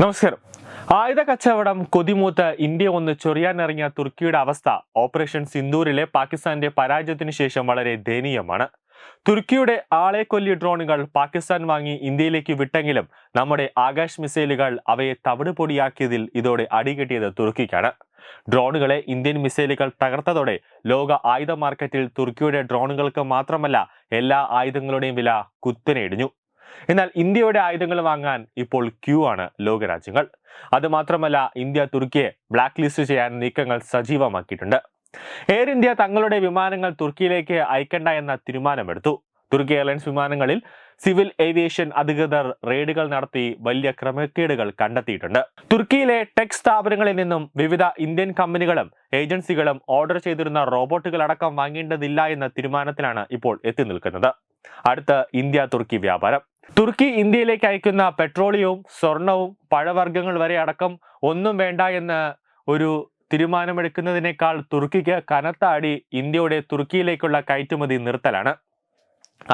നമസ്കാരം. ആയുധ കച്ചവടം കൊതിമൂത്ത് ഇന്ത്യ ഒന്ന് ചൊറിയാനിറങ്ങിയ തുർക്കിയുടെ അവസ്ഥ ഓപ്പറേഷൻ സിന്ദൂരിലെ പാകിസ്ഥാന്റെ പരാജയത്തിന് ശേഷം വളരെ ദയനീയമാണ്. തുർക്കിയുടെ ആളെ കൊല്ലി ഡ്രോണുകൾ പാകിസ്ഥാൻ വാങ്ങി ഇന്ത്യയിലേക്ക് വിട്ടെങ്കിലും നമ്മുടെ ആകാശ് മിസൈലുകൾ അവയെ തവിട് പൊടിയാക്കിയതിൽ ഇതോടെ അടികിട്ടിയത് തുർക്കിക്കാണ്. ഡ്രോണുകളെ ഇന്ത്യൻ മിസൈലുകൾ തകർത്തതോടെ ലോക ആയുധ മാർക്കറ്റിൽ തുർക്കിയുടെ ഡ്രോണുകൾക്ക് മാത്രമല്ല എല്ലാ ആയുധങ്ങളുടെയും വില കുത്തനെ ഇടിഞ്ഞു. എന്നാൽ ഇന്ത്യയുടെ ആയുധങ്ങൾ വാങ്ങാൻ ഇപ്പോൾ ക്യൂ ആണ് ലോകരാജ്യങ്ങൾ. അതുമാത്രമല്ല ഇന്ത്യ തുർക്കിയെ ബ്ലാക്ക് ലിസ്റ്റ് ചെയ്യാൻ നീക്കങ്ങൾ സജീവമാക്കിയിട്ടുണ്ട്. എയർ ഇന്ത്യ തങ്ങളുടെ വിമാനങ്ങൾ തുർക്കിയിലേക്ക് അയക്കണ്ട എന്ന തീരുമാനമെടുത്തു. തുർക്കി എയർലൈൻസ് വിമാനങ്ങളിൽ സിവിൽ ഏവിയേഷൻ അധികൃതർ റെയ്ഡുകൾ നടത്തി വലിയ ക്രമക്കേടുകൾ കണ്ടെത്തിയിട്ടുണ്ട്. തുർക്കിയിലെ ടെക് സ്ഥാപനങ്ങളിൽ നിന്നും വിവിധ ഇന്ത്യൻ കമ്പനികളും ഏജൻസികളും ഓർഡർ ചെയ്തിരുന്ന റോബോട്ടുകൾ അടക്കം വാങ്ങേണ്ടതില്ല എന്ന തീരുമാനത്തിലാണ് ഇപ്പോൾ എത്തി നിൽക്കുന്നത്. അടുത്ത ഇന്ത്യ തുർക്കി വ്യാപാരം. തുർക്കി ഇന്ത്യയിലേക്ക് അയക്കുന്ന പെട്രോളിയവും സ്വർണവും പഴവർഗങ്ങൾ വരെ അടക്കം ഒന്നും വേണ്ട എന്ന് ഒരു തീരുമാനമെടുക്കുന്നതിനേക്കാൾ തുർക്കിക്ക് കനത്ത അടി ഇന്ത്യയുടെ തുർക്കിയിലേക്കുള്ള കയറ്റുമതി നിർത്തലാണ്.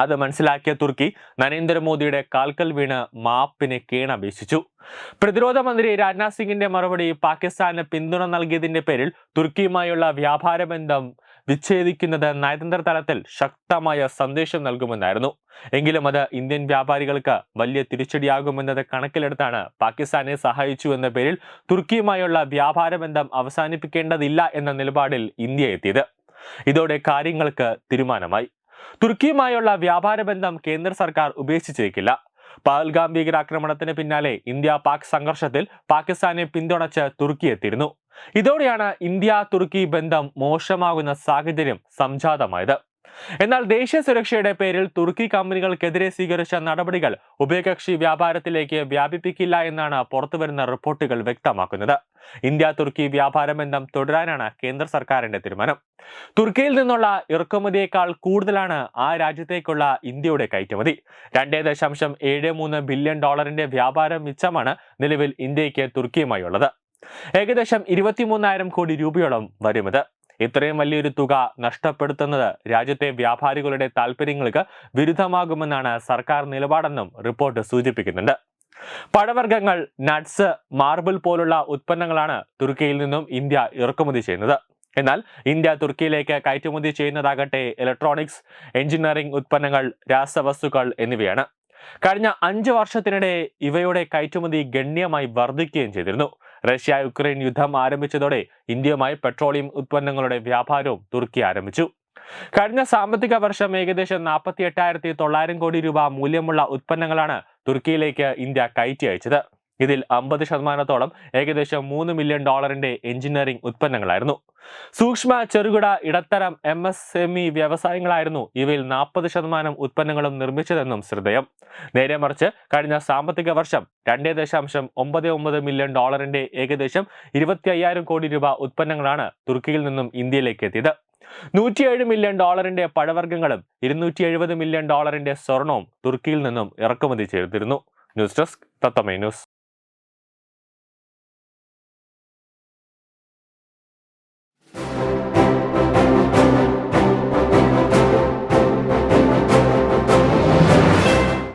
അത് മനസ്സിലാക്കിയ തുർക്കി നരേന്ദ്രമോദിയുടെ കാൽക്കൽ വീണ് മാപ്പിനെ കീണപേക്ഷിച്ചു. പ്രതിരോധ മന്ത്രി രാജ്നാഥ് സിംഗിന്റെ മറുപടി പാകിസ്ഥാന് പിന്തുണ നൽകിയതിന്റെ പേരിൽ തുർക്കിയുമായുള്ള വ്യാപാര ബന്ധം വിച്ഛേദിക്കുന്നത് നയതന്ത്ര തലത്തിൽ ശക്തമായ സന്ദേശം നൽകുമെന്നായിരുന്നു. എങ്കിലും അത് ഇന്ത്യൻ വ്യാപാരികൾക്ക് വലിയ തിരിച്ചടിയാകുമെന്നത് കണക്കിലെടുത്താണ് പാകിസ്ഥാനെ സഹായിച്ചു എന്ന പേരിൽ തുർക്കിയുമായുള്ള വ്യാപാര ബന്ധം അവസാനിപ്പിക്കേണ്ടതില്ല എന്ന നിലപാടിൽ ഇന്ത്യ എത്തിയത്. ഇതോടെ കാര്യങ്ങൾക്ക് തീരുമാനമായി. തുർക്കിയുമായുള്ള വ്യാപാര ബന്ധം കേന്ദ്ര സർക്കാർ ഉപേക്ഷിച്ചേക്കില്ല പഹൽഗാം ഭീകരാക്രമണത്തിന് പിന്നാലെ ഇന്ത്യ പാക് സംഘർഷത്തിൽ പാകിസ്ഥാനെ പിന്തുണച്ച് തുർക്കി എത്തിയിരുന്നു. ഇതോടെയാണ് ഇന്ത്യ തുർക്കി ബന്ധം മോശമാകുന്ന സാഹചര്യം സംജാതമായത്. എന്നാൽ ദേശീയ സുരക്ഷയുടെ പേരിൽ തുർക്കി കമ്പനികൾക്കെതിരെ സ്വീകരിച്ച നടപടികൾ ഉഭയകക്ഷി വ്യാപാരത്തിലേക്ക് വ്യാപിപ്പിക്കില്ല എന്നാണ് പുറത്തുവരുന്ന റിപ്പോർട്ടുകൾ വ്യക്തമാക്കുന്നത്. ഇന്ത്യ തുർക്കി വ്യാപാര ബന്ധം തുടരാനാണ് കേന്ദ്ര സർക്കാരിന്റെ തീരുമാനം. തുർക്കിയിൽ നിന്നുള്ള ഇറക്കുമതിയേക്കാൾ കൂടുതലാണ് ആ രാജ്യത്തേക്കുള്ള ഇന്ത്യയുടെ കയറ്റുമതി. രണ്ടേ ദശാംശം ഏഴ് മൂന്ന് ബില്യൺ ഡോളറിന്റെ വ്യാപാര മിച്ചമാണ് നിലവിൽ ഇന്ത്യയ്ക്ക് തുർക്കിയുമായുള്ളത്. ഏകദേശം ഇരുപത്തിമൂന്നായിരം കോടി രൂപയോളം വരുമത്. ഇത്രയും വലിയൊരു തുക നഷ്ടപ്പെടുത്തുന്നത് രാജ്യത്തെ വ്യാപാരികളുടെ താൽപ്പര്യങ്ങൾക്ക് വിരുദ്ധമാകുമെന്നാണ് സർക്കാർ നിലപാടെന്നും റിപ്പോർട്ട് സൂചിപ്പിക്കുന്നുണ്ട്. പഴവർഗങ്ങൾ നട്ട്സ് മാർബിൾ പോലുള്ള ഉത്പന്നങ്ങളാണ് തുർക്കിയിൽ നിന്നും ഇന്ത്യ ഇറക്കുമതി ചെയ്യുന്നത്. എന്നാൽ ഇന്ത്യ തുർക്കിയിലേക്ക് കയറ്റുമതി ചെയ്യുന്നതാകട്ടെ ഇലക്ട്രോണിക്സ് എഞ്ചിനീയറിംഗ് ഉത്പന്നങ്ങൾ രാസവസ്തുക്കൾ എന്നിവയാണ്. കഴിഞ്ഞ അഞ്ച് വർഷത്തിനിടെ ഇവയുടെ കയറ്റുമതി ഗണ്യമായി വർദ്ധിക്കുകയും ചെയ്തിരുന്നു. റഷ്യ യുക്രൈൻ യുദ്ധം ആരംഭിച്ചതോടെ ഇന്ത്യയുമായി പെട്രോളിയം ഉത്പന്നങ്ങളുടെ വ്യാപാരവും തുർക്കി ആരംഭിച്ചു. കഴിഞ്ഞ സാമ്പത്തിക വർഷം ഏകദേശം നാൽപ്പത്തി എട്ടായിരത്തി തൊള്ളായിരം കോടി രൂപ മൂല്യമുള്ള ഉത്പന്നങ്ങളാണ് തുർക്കിയിലേക്ക് ഇന്ത്യ കയറ്റി അയച്ചത്. ഇതിൽ അമ്പത് ശതമാനത്തോളം ഏകദേശം മൂന്ന് മില്യൺ ഡോളറിന്റെ എഞ്ചിനീയറിംഗ് ഉത്പന്നങ്ങളായിരുന്നു സൂക്ഷ്മ ചെറുകിട ഇടത്തരം എം എസ് എം ഇ വ്യവസായങ്ങളായിരുന്നു ഇവയിൽ നാൽപ്പത് ശതമാനം ഉത്പന്നങ്ങളും നിർമ്മിച്ചതെന്നും ശ്രദ്ധേയം. നേരെ മറിച്ച് കഴിഞ്ഞ സാമ്പത്തിക വർഷം രണ്ടേ ദശാംശം ഒമ്പത് ഒമ്പത് മില്യൺ ഡോളറിന്റെ ഏകദേശം ഇരുപത്തി അയ്യായിരം കോടി രൂപ ഉത്പന്നങ്ങളാണ് തുർക്കിയിൽ നിന്നും ഇന്ത്യയിലേക്ക് എത്തിയത്. നൂറ്റിയേഴ് മില്യൺ ഡോളറിന്റെ പഴവർഗങ്ങളും ഇരുന്നൂറ്റി എഴുപത് മില്യൺ ഡോളറിന്റെ സ്വർണവും തുർക്കിയിൽ നിന്നും ഇറക്കുമതി ചെയ്തിരുന്നു. ന്യൂസ് ഡെസ്ക് തത്തമേ ന്യൂസ്.